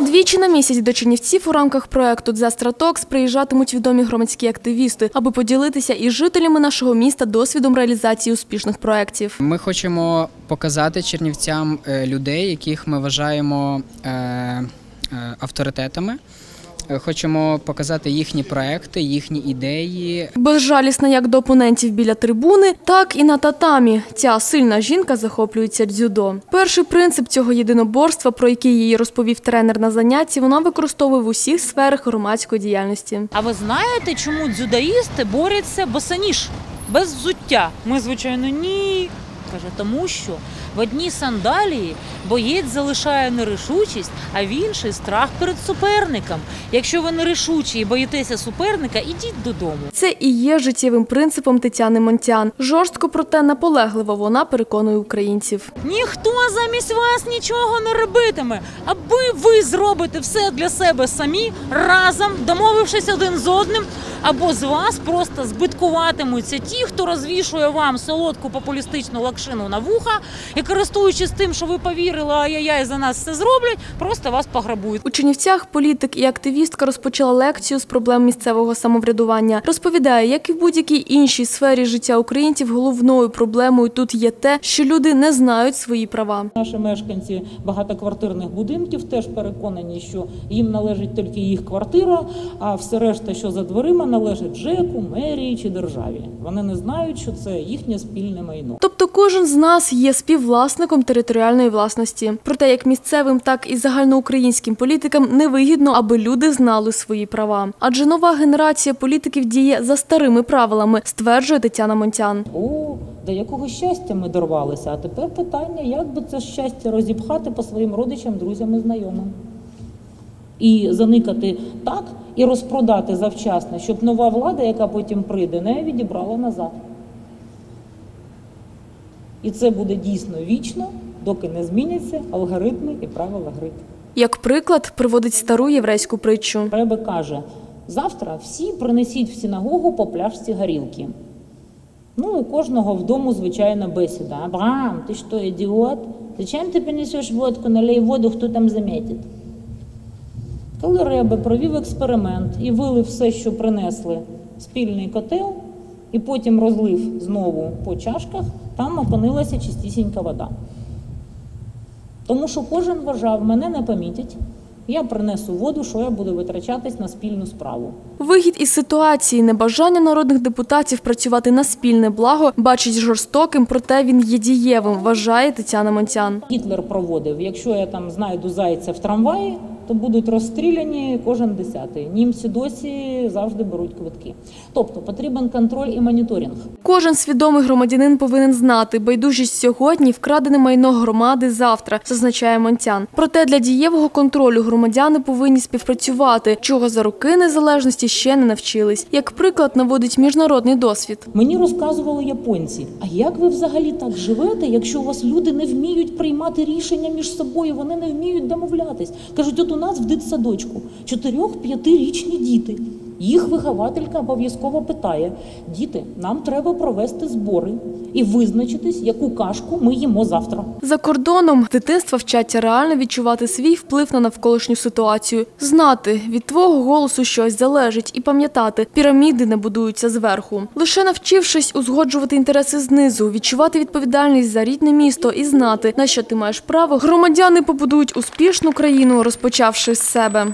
Двічі на місяць до Чернівців у рамках проекту «Дзестратокс» приїжджатимуть відомі громадські активісти, аби поділитися із жителями нашого міста досвідом реалізації успішних проєктів. Ми хочемо показати чернівцям е, людей, яких ми вважаємо е, е, авторитетами. Е, Хочемо показати їхні проекти, їхні ідеї. Безжалісна як до опонентів біля трибуни, так і на татамі. Ця сильна жінка захоплюється дзюдо. Перший принцип цього єдиноборства, про який їй розповів тренер на занятті, вона використовує в усіх сферах громадської діяльності. А ви знаєте, чому дзюдоїсти борються босоніж, без взуття? Ми, звичайно, ні. Каже, тому що в одній сандалії боєць залишає нерішучість, а в іншій страх перед суперником. Якщо ви нерішучі і боїтеся суперника, ідіть додому. Це і є життєвим принципом Тетяни Монтян. Жорстко, проте наполегливо вона переконує українців. Ніхто замість вас нічого не робитиме, аби ви зробите все для себе самі разом, домовившись один з одним, або з вас просто збиткуватимуться ті, хто розвішує вам солодку популістичну лакшину на вуха і користуючись тим, що ви повірили, ай-яй-яй, за нас все зроблять, просто вас пограбують. У Чернівцях політик і активістка розпочала лекцію з проблем місцевого самоврядування. Розповідає, як і в будь-якій іншій сфері життя українців, головною проблемою тут є те, що люди не знають свої права. Наші мешканці багатоквартирних будинків теж переконані, що їм належить тільки їх квартира, а все решта, що за дверима, належить ЖЕКу, мерії чи державі. Вони не знають, що це їхнє спільне майно. Тобто кожен з нас є співвласником територіальної власності. Проте як місцевим, так і загальноукраїнським політикам невигідно, аби люди знали свої права. Адже нова генерація політиків діє за старими правилами, стверджує Тетяна Монтян. О, до якого щастя ми дорвалися. А тепер питання, як би це щастя розіпхати по своїм родичам, друзям і знайомим. І заникати так і розпродати завчасно, щоб нова влада, яка потім прийде, не відібрала назад. І це буде дійсно вічно, доки не зміняться алгоритми і правила гри. Як приклад, приводить стару єврейську притчу. Ребе каже: завтра всі принесіть в синагогу по пляшці горілки. Ну, у кожного вдома, звичайно, бесіда. Абрам, ти що, ідіот? Зачем ти принесеш водку, налей воду, хто там замітить? Коли Ребе провів експеримент і вилив все, що принесли, спільний котел, і потім розлив знову по чашках, там опинилася чистісінька вода. Тому що кожен вважав, мене не помітять, я принесу воду, що я буду витрачатись на спільну справу. Вихід із ситуації небажання народних депутатів працювати на спільне благо бачить жорстоким, проте він є дієвим, вважає Тетяна Монтян. Гітлер проводив, якщо я там знайду зайця в трамваї, то будуть розстріляні кожен десятий. Німці досі завжди беруть квитки. Тобто потрібен контроль і моніторинг. Кожен свідомий громадянин повинен знати байдужість сьогодні, вкрадене майно громади завтра, зазначає Монтян. Проте для дієвого контролю громадяни повинні співпрацювати, чого за роки незалежності ще не навчились. Як приклад наводить міжнародний досвід. Мені розказували японці, а як ви взагалі так живете, якщо у вас люди не вміють приймати рішення між собою, вони не вміють домовлятись. Кажуть, от у нас в дитсадочку 4-5-річні діти. Їх вихователька обов'язково питає: діти, нам треба провести збори і визначитись, яку кашку ми їмо завтра. За кордоном дитинства вчаться реально відчувати свій вплив на навколишню ситуацію, знати від твого голосу щось залежить і пам'ятати, піраміди не будуються зверху. Лише навчившись узгоджувати інтереси знизу, відчувати відповідальність за рідне місто і знати, на що ти маєш право, громадяни побудують успішну країну, розпочавши з себе.